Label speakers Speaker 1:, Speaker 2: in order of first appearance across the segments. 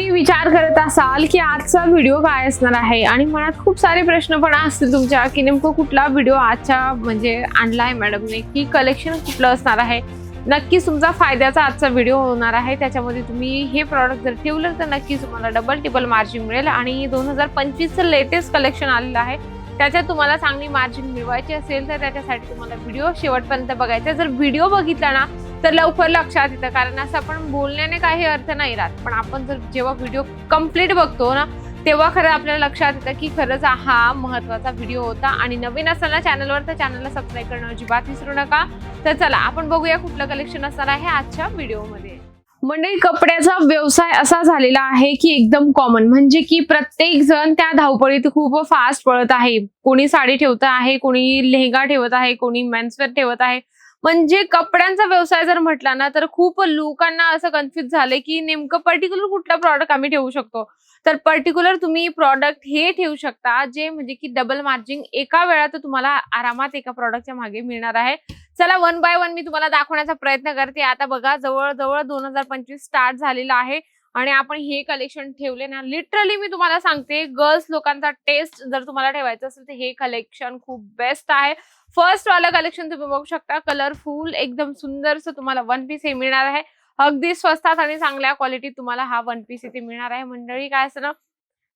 Speaker 1: तुम्ही विचार करत असाल की आजचा व्हिडिओ काय असणार आहे? आणि मनात खूप सारे प्रश्न पण असतील तुमच्या की नेमकं कुठला व्हिडिओ आजच्या म्हणजे आणला आहे मॅडमने की कलेक्शन कुठलं असणार आहे? नक्कीच तुमचा फायद्याचा आजचा व्हिडिओ होणार आहे. त्याच्यामध्ये तुम्ही हे प्रॉडक्ट जर ठेवलं तर नक्कीच तुम्हाला डबल टिबल मार्जिन मिळेल. आणि दोन हजार पंचवीसचं लेटेस्ट कलेक्शन आलेलं आहे. त्याच्यात तुम्हाला चांगली मार्जिन मिळवायची असेल तर त्याच्यासाठी तुम्हाला व्हिडिओ शेवटपर्यंत बघायचा आहे. जर व्हिडिओ बघितला ना तर लवकर लक्षात येतं. कारण असं आपण बोलण्याने काही अर्थ नाही राहत. पण आपण जर जेव्हा व्हिडिओ कंप्लीट बघतो ना तेव्हा खरं आपल्याला लक्षात येतं की खरंच हा महत्त्वाचा व्हिडिओ होता. आणि नवीन असताना चॅनलवर तर चॅनलला सबस्क्राईब करणं अजिबात विसरू नका. तर चला आपण बघूया कुठलं कलेक्शन असणार आहे आजच्या व्हिडिओमध्ये मंडळी कपड्याचा व्यवसाय असा झालेला आहे की एकदम कॉमन म्हणजे की प्रत्येक जण त्या धावपळीत खूप फास्ट पळत आहे. कोणी साडी ठेवत आहे कोणी लेहंगा ठेवत आहे कोणी मेन्सवेअर ठेवत आहे. म्हणजे कपड्यांचा व्यवसाय जर म्हटला ना तर खूप लोकांना असं कन्फ्युज झालंय की नेमकं पर्टिक्युलर कुठला प्रॉडक्ट आम्ही ठेवू शकतो? तर पर्टिक्युलर तुम्ही प्रॉडक्ट हे ठेवू शकता जे म्हणजे की डबल मार्जिन एका वेळात तुम्हाला आरामात एका प्रॉडक्टच्या मागे मिळणार आहे. चला वन बाय वन मी तुम्हाला दाखवण्याचा प्रयत्न करते. आता बघा जवळजवळ दोन हजार पंचवीस स्टार्ट झालेला आहे. आणि आपण हे कलेक्शन ठेवले ना लिटरली मी तुम्हाला सांगते गर्ल्स लोकांचा टेस्ट जर तुम्हाला ठेवायचं असेल तर हे कलेक्शन खूप बेस्ट आहे. फर्स्ट वाला कलेक्शन तुम्ही बघू शकता कलरफुल एकदम सुंदरसं तुम्हाला वन पीस हे मिळणार आहे. अगदी स्वस्तात आणि चांगल्या क्वालिटीत तुम्हाला हा वन पीस इथे मिळणार आहे. मंडळी काय असतं ना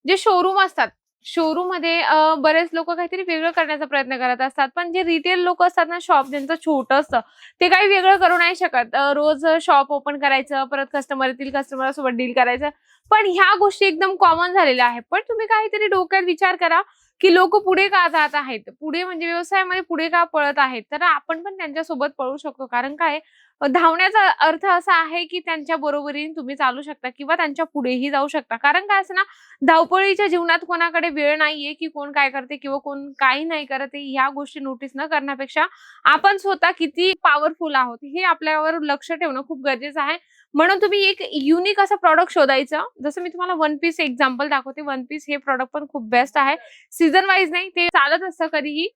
Speaker 1: जे शोरूम असतात शोरूममध्ये बरेच लोक काहीतरी वेगळं करण्याचा प्रयत्न करत असतात. पण जे रिटेल लोक असतात ना शॉप ज्यांचं छोटं असतं ते काही वेगळं करू नाही शकत. रोज शॉप ओपन करायचं परत कस्टमर येतील कस्टमर सोबत डील करायचं. पण ह्या गोष्टी एकदम कॉमन झालेल्या आहेत. पण तुम्ही काहीतरी डोक्यात विचार करा की लोक पुढे का जात आहेत? पुढे म्हणजे व्यवसायामध्ये पुढे का पळत आहेत? तर आपण पण त्यांच्यासोबत पळू शकतो. कारण काय? धावण्याचा अर्थ असा आहे की त्यांच्या बरोबरीने तुम्ही चालू शकता किंवा त्यांच्या पुढेही जाऊ शकता. कारण काय असं ना धावपळीच्या जीवनात कोणाकडे वेळ नाहीये की कोण काय करते किंवा कोण काही नाही करते ह्या गोष्टी नोटीस न करण्यापेक्षा आपण स्वतः किती पॉवरफुल आहोत हे आपल्यावर लक्ष ठेवणं खूप गरजेचं आहे. म्हणून तुम्ही एक युनिक असं प्रॉडक्ट शोधायचं. जसं मी तुम्हाला वन पीस एक्झाम्पल दाखवते. वन पीस हे प्रॉडक्ट पण खूप बेस्ट आहे. सीझन वाईज नाही ते चालत असतं कधीही.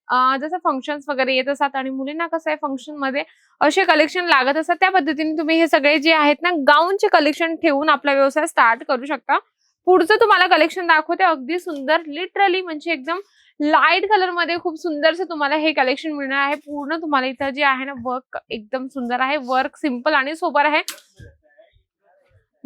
Speaker 1: जसं फंक्शन्स वगैरे येत असतात आणि मुलींना कसं आहे फंक्शनमध्ये असे कलेक्शन लागत असतात. त्या पद्धतीने तुम्ही हे सगळे जे आहेत ना गाऊनचे कलेक्शन ठेवून आपला व्यवसाय स्टार्ट करू शकता. पुढचं तुम्हाला कलेक्शन दाखवते. अगदी सुंदर लिटरली म्हणजे एकदम लाइट कलरमध्ये खूप सुंदरसं तुम्हाला हे कलेक्शन मिळणार आहे. पूर्ण तुम्हाला इथं जे आहे ना वर्क एकदम सुंदर आहे. वर्क सिंपल आणि सोबर आहे.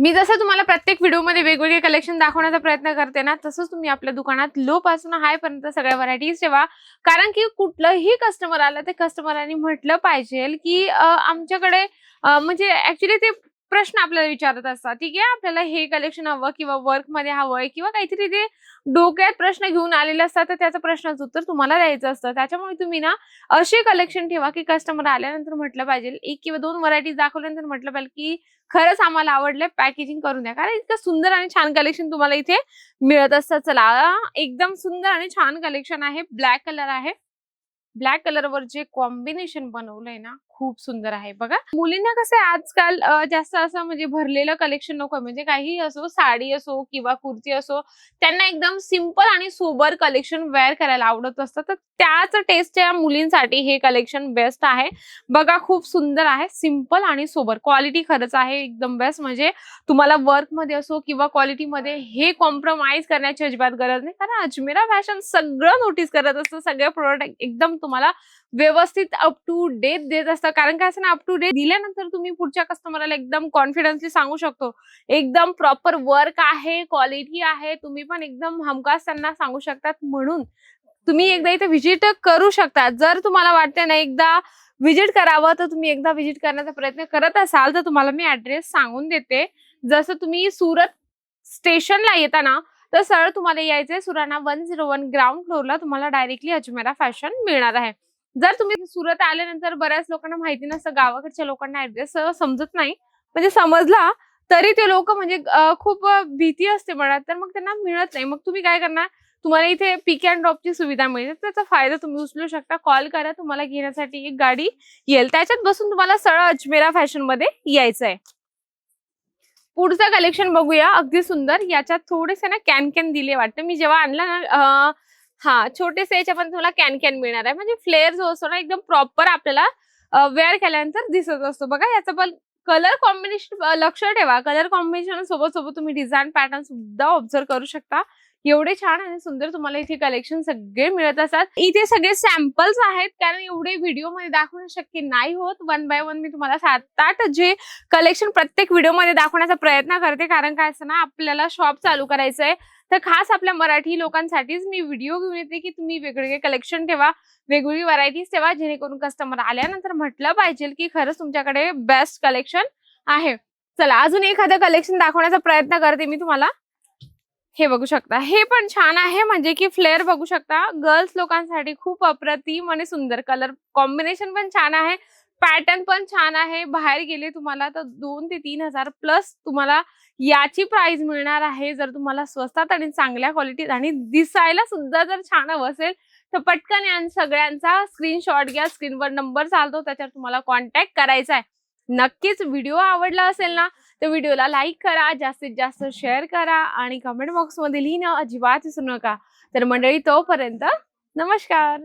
Speaker 1: मी जसं तुम्हाला प्रत्येक व्हिडिओमध्ये वेगवेगळे कलेक्शन दाखवण्याचा प्रयत्न करते ना तसंच तुम्ही आपल्या दुकानात लो पासून हाय पर्यंत सगळ्या व्हरायटीज ठेवा. कारण की कुठलंही कस्टमर आलं ते कस्टमरांनी म्हटलं पाहिजे की आमच्याकडे म्हणजे ऍक्च्युली ते प्रश्न आपल्याला विचारत असतात. ठीक आहे? आपल्याला हे कलेक्शन हवं किंवा वर्कमध्ये हवंय किंवा काहीतरी ते डोक्यात प्रश्न घेऊन आलेले असतात तर त्याचं प्रश्नाचं उत्तर तुम्हाला द्यायचं असतं. त्याच्यामुळे तुम्ही ना असे कलेक्शन ठेवा की कस्टमर आल्यानंतर म्हटलं पाहिजे. एक किंवा दोन व्हरायटीज दाखवल्यानंतर म्हटलं पाहिजे की खरंच आम्हाला आवडलंय पॅकेजिंग करून द्या. कारण इतकं सुंदर आणि छान कलेक्शन तुम्हाला इथे मिळत असतं. चला एकदम सुंदर आणि छान कलेक्शन आहे. ब्लॅक कलर आहे. ब्लॅक कलरवर जे कॉम्बिनेशन बनवलंय ना खूप सुंदर आहे. बघा मुलींना कसं आहे आजकाल जास्त असं म्हणजे भरलेलं कलेक्शन नको म्हणजे काही असो साडी असो किंवा कुर्ती असो त्यांना एकदम सिंपल आणि सोबर कलेक्शन वेअर करायला आवडत असतं. तर त्याच टेस्टच्या मुलींसाठी हे कलेक्शन बेस्ट आहे. बघा खूप सुंदर आहे. सिंपल आणि सोबर क्वालिटी खरंच आहे एकदम बेस्ट म्हणजे तुम्हाला वर्कमध्ये असो किंवा क्वालिटी मध्ये हे कॉम्प्रोमाइज करण्याची अजिबात गरज नाही. कारण अजमेरा फॅशन सगळं नोटीस करत असतं. सगळे प्रोडक्ट एकदम तुम्हाला व्यवस्थित अप टू डेट देत असतं कारण काय असं ना अप टू डेट दिल्यानंतर तुम्ही पुढच्या कस्टमरला एकदम कॉन्फिडन्सली सांगू शकतो. एकदम प्रॉपर वर्क आहे क्वालिटी आहे तुम्ही पण एकदम हमखास त्यांना सांगू शकतात. म्हणून तुम्ही एकदा इथे व्हिजिट करू शकता. जर तुम्हाला वाटते ना एकदा व्हिजिट करावं तर तुम्ही एकदा व्हिजिट करण्याचा प्रयत्न करत असाल तर तुम्हाला मी ऍड्रेस सांगून देते. जसं तुम्ही सुरत स्टेशनला येता ना तर सरळ तुम्हाला यायचंय Surana one zero one ground फ्लोरला तुम्हाला डायरेक्टली अजमेरा फॅशन मिळणार आहे. जर तुम्ही सुरत आल्यानंतर बऱ्याच लोकांना माहिती नसतं गावाकडच्या लोकांना ऍड्रेस समजत नाही. म्हणजे समजला तरी ते लोक म्हणजे खूप भीती असते मनात तर मग त्यांना मिळत नाही. मग तुम्ही काय करणार? तुम्हाला इथे पिक अँड ड्रॉपची सुविधा मिळते त्याचा फायदा तुम्ही उचलू शकता. कॉल करा तुम्हाला घेण्यासाठी एक गाडी येईल. त्याच्यात बसून तुम्हाला सरळ अजमेरा फॅशनमध्ये यायचं आहे. पुढचं कलेक्शन बघूया. अगदी सुंदर. याच्यात थोडेसे ना कॅन कॅन दिले वाटतं. मी जेव्हा आणला ना हा छोटेसे याच्या पण तुम्हाला कॅन कॅन मिळणार आहे. म्हणजे फ्लेअर जो असतो ना एकदम प्रॉपर आपल्याला वेअर केल्यानंतर दिसत असतो. बघा याचं पण कलर कॉम्बिनेशन लक्ष ठेवा. कलर कॉम्बिनेशन सोबत सोबत तुम्ही डिझाईन पॅटर्न सुद्धा ऑब्झर्व करू शकता. एवढे छान आणि सुंदर तुम्हाला इथे कलेक्शन सगळे मिळत असतात. इथे सगळे सॅम्पल्स आहेत. कारण एवढे व्हिडिओमध्ये दाखवणं शक्य नाही होत. वन बाय वन मी तुम्हाला सात आठ जे कलेक्शन प्रत्येक व्हिडिओमध्ये दाखवण्याचा प्रयत्न करते. कारण काय असतं ना आपल्याला शॉप चालू करायचंय. तर खास आपल्या मराठी लोकांसाठीच मी व्हिडिओ घेऊन येते की तुम्ही वेगवेगळे कलेक्शन ठेवा वेगवेगळी व्हरायटीज ठेवा जेणेकरून कस्टमर आल्यानंतर म्हटलं पाहिजे की खरंच तुमच्याकडे बेस्ट कलेक्शन आहे. चला अजून एखादं कलेक्शन दाखवण्याचा प्रयत्न करते मी तुम्हाला. हे बघू शकता. हे पण छान आहे म्हणजे की फ्लेअर बघू शकता. गर्ल्स लोकांसाठी खूप अप्रतिम आणि सुंदर कलर कॉम्बिनेशन पण छान आहे. पॅटर्न पण छान आहे. बाहेर गेले तुम्हाला तर दोन ते तीन हजार प्लस तुम्हाला याची प्राइस मिळणार आहे जर तुम्हाला स्वस्तात आणि चांगल्या क्वालिटीत आणि दिसायला सुद्धा जर छान हवं असेल तर पटकन या सगळ्यांचा स्क्रीनशॉट घ्या. स्क्रीनवर नंबर चालतो त्याच्यावर तुम्हाला कॉन्टॅक्ट करायचा आहे. नक्कीच व्हिडिओ आवडला असेल ना तर व्हिडिओला लाईक करा जास्तीत जास्त शेअर करा आणि कमेंट बॉक्समध्ये लिहिणं अजिबात विसरू नका. तर मंडळी तोपर्यंत नमस्कार.